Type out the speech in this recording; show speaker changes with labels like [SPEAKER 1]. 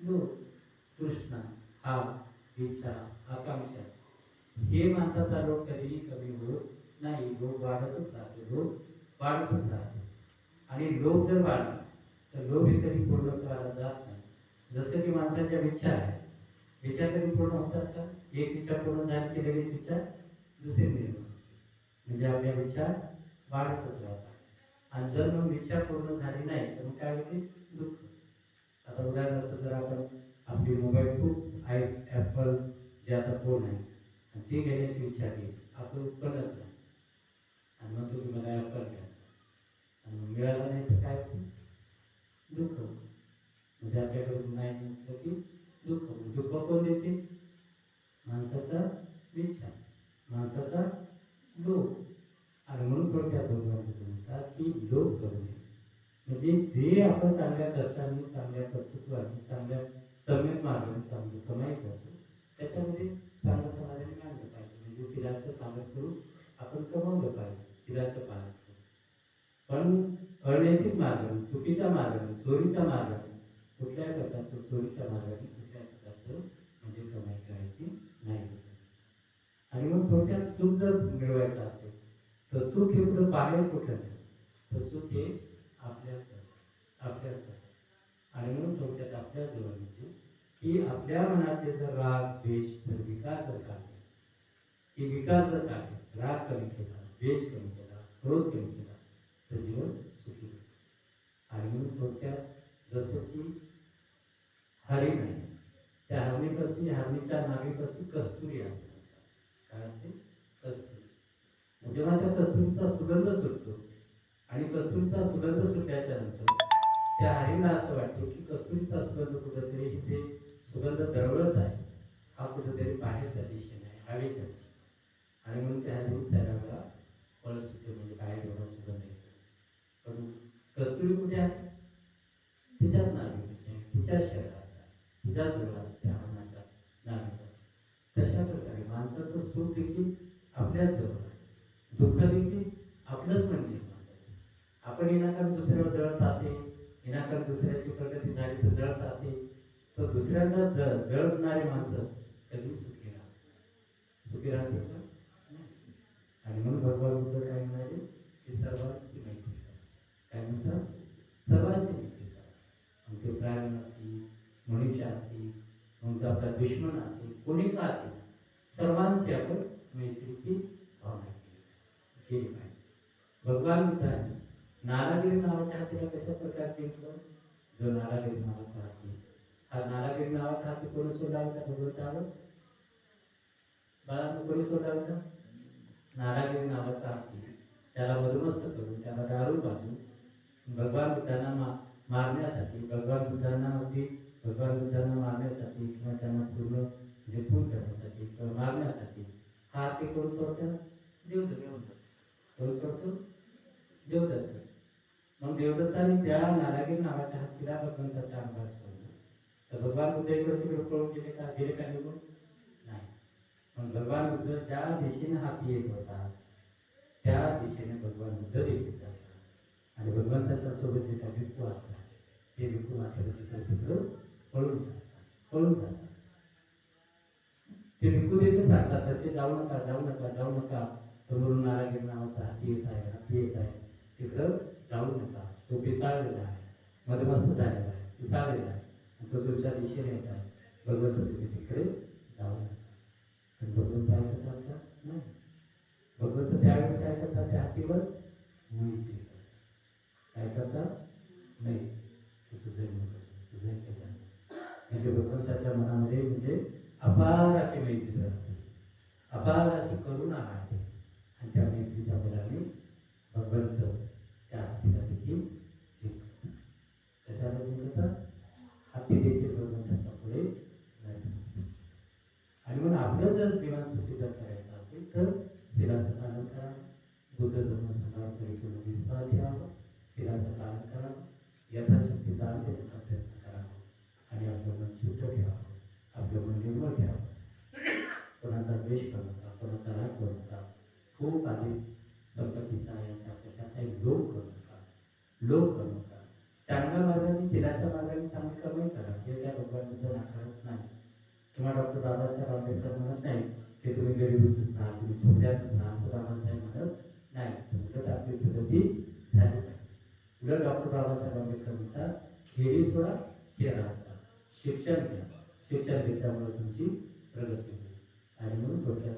[SPEAKER 1] लोभ तृष्णा हा इच्छा आकांक्षा. हे माणसाचा रोग कधीही कमी होत नाही. रोग वाढतच राहते. रोग वाढतच राहते. आणि लोभ जर वाढला तर लोभ हे कधी पूर्ण करायला जात नाही. जसं की माणसाच्या इच्छा आहे विचार कधी पूर्ण होतात का? एक विचार पूर्ण झाला की लगेच विचार दुसरे निर्माण म्हणजे आपल्या विचार वाढतच राहतात. आणि जर मग इच्छा पूर्ण झाली नाही तर मग काय होते? दुःख. आता उदाहरणार्थ जर आपण आपली मोबाईल खूप आय ॲपल जे आता फोन आहे आणि ते घेण्याची इच्छा केली आपलं उत्पन्नच नाही? आणि मग तुम्ही मला ॲपल घ्यायचं. आणि मग मिळालं नाही तर काय दुःख म्हणजे आपल्याकडून नाही नसलं की दुःख दुःख कोण देते? माणसाचा इच्छा. माणसाचा लोभ आणि म्हणून थोडक्यात भगवान बुद्ध म्हणतात की लोभ करू नये म्हणजे जे आपण चांगल्या कष्टाने चांगल्या कर्तृत्वाने चांगल्या सम्यक मार्गाने चांगली कमाई करतो त्याच्यामध्ये चांगलं समाधान मानलं पाहिजे. म्हणजे शिलाचं पालन करून आपण कमावलं पाहिजे शिलाचं पालन करून. पण अनैतिक मार्गाने चुकीच्या मार्गाने चोरीच्या मार्गाने कुठल्याही प्रकारचं चोरीच्या मार्गाने कुठल्याही प्रकारचं म्हणजे कमाई करायची नाही आणि मग थोडक्यात सुख जर मिळवायचं असेल तर सुख हे कुठं बाहेर कुठं नाही. तर सुख हे आपल्याच आपल्याच आणि म्हणून थोडक्यात आपल्याच म्हणजे की आपल्या मनातले जर राग द्वेष तर विकार जर काढले की विकार जर काढले राग कमी केला द्वेष कमी केला क्रोध कमी केला तर जीवन सुखी होते. आणि म्हणून थोडक्यात जसं की हरिण आहे त्या हरणीपासून हरणीच्या नावीपासून कस्तुरी असते काय असते? कस्तुरी. जेव्हा त्या कस्तुरीचा सुगंध सुटतो आणि कस्तुरीचा सुगंध सुटल्याच्या नंतर त्या हरीला असं वाटतं की कस्तुरीचा सुगंध कुठंतरी इथे सुगंध दरवळत आहे. हा कुठंतरी बाहेरच्या दिशेने आहे हवेच्या दिशेने आणि म्हणून त्या हरिण सैराला फळ सुटते म्हणजे बाहेर एवढा सुगंध येतो. पण कस्तुरी कुठे आहे? तिच्याच नागरिक तिच्याच शरीरात आहे. तिच्याच जवळ असते त्या हरणाच्या नागरिक तशा प्रकारे माणसाचं सुख देखील आपल्याच जवळ आहे. दुःख देखील आपलंच म्हणजे आपण विनाकारण दुसऱ्यावर जळत असेल विनाकारण दुसऱ्याची प्रगती झाली तर जळत असेल तर दुसऱ्याचा ज- जळणारी माणसं कधी सुखी राहतात? सुखी राहते का? आणि म्हणून भगवान बुद्ध काय म्हणाले? की सर्वांची माहिती काय म्हणतात? सर्वांची माहिती मग ते प्राण असतील मनुष्य असतील मग आपला दुश्मन असेल कोणी का असेल सर्वांशी आपण मैत्रीची भावना केली केली पाहिजे. भगवान बुद्धाने नावाच्या हातीला कशा प्रकारे जिंकलं? जो नारागिरी नावाचा हाती हा नारागिरी नावाचा हाती कोणी सोडला होता भगवंतावर? बाळांना कोणी सोडला होता नारागिरी नावाचा हाती त्याला मधुमस्त करून त्याला दारू पाजून भगवान बुद्धांना मा मारण्यासाठी भगवान बुद्धांना अगदी भगवान बुद्धांना मारण्यासाठी किंवा त्यांना पूर्ण पूर्ण करण्यासाठी किंवा मारण्यासाठी हा हाती कोण सोडतं? देवदत्त कोण सोडतो? देवदत्त. मग देवदत्ताने त्या नारागीर नावाच्या हत्तीला भगवंताच्या अंगावर सोडलं तर भगवान बुद्ध इकडे तिकडे पळून गेले का? गेले का निघून? नाही. पण भगवान बुद्ध ज्या दिशेने हाती येत होता त्या दिशेने भगवान बुद्ध देखील जातात. आणि भगवंताच्या सोबत जे काही भिक्खू असतात ते भिक्तू मात्र तिकडे तिकडं पळून जातात. पळून जातात. ते भिक्खू देखील सांगतात तर ते जाऊ नका जाऊ नका जाऊ नका. समोरून नारायण नावाचा हाती येत आहे हाती येत आहे. तिथं जाऊ नका तो पिसाळलेला आहे. मधमस्त झालेला आहे. पिसाळलेला आहे. तो तुमच्या दिशेने येत आहे. भगवंत तुम्ही तिकडे जाऊ नका पण भगवंत ऐकतात का नाही. भगवंत त्यावेळेस काय करतात? त्या हातीवर मैत्री काय करतात? नाही. तुझं तुझं तुझे म्हणजे भगवंताच्या मनामध्ये म्हणजे अपार अशी मैत्री राहते. अपार अशी करुणा राहते. आणि त्या मैत्रीच्या बलाने भगवंत त्या हत्तीला देखील जिंकतात कशाला हाती देखील भगवंताच्या पुढे आणि म्हणून आपलं जर जीवन सुखी जर करायचं असेल तर शिलाचं पालन करा. बुद्ध धर्म समाज परिपूर्ण विश्वास ठेवावा शिलाचं पालन करा. यथाशक्ती दान देण्याचा प्रयत्न करावा आणि आपलं मन शुद्ध ठेवावं आपलं मन निर्मळ ठेवावं कोणाचा द्वेष करू नका. कोणाचा राग करू नका. खूप आधी संपत्तीचा याचा कशाचाही लोभ करू नका. लोभ करू नका. चांगल्या मार्गाने शिराच्या मार्गाने चांगली कमाई करा. हे त्या लोकांबद्दल नाकारत नाही किंवा डॉक्टर बाबासाहेब आंबेडकर म्हणत नाही की तुम्ही गरिबीतच राहा तुम्ही झोपड्यातच राहा असं बाबासाहेब म्हणत नाही उलट आपली प्रगती झाली पाहिजे. उलट डॉक्टर बाबासाहेब आंबेडकर म्हणतात खेडी सोडा शहरात शिक्षण घ्या. शिक्षण घेतल्यामुळे तुमची प्रगती होईल. आणि म्हणून थोडक्यात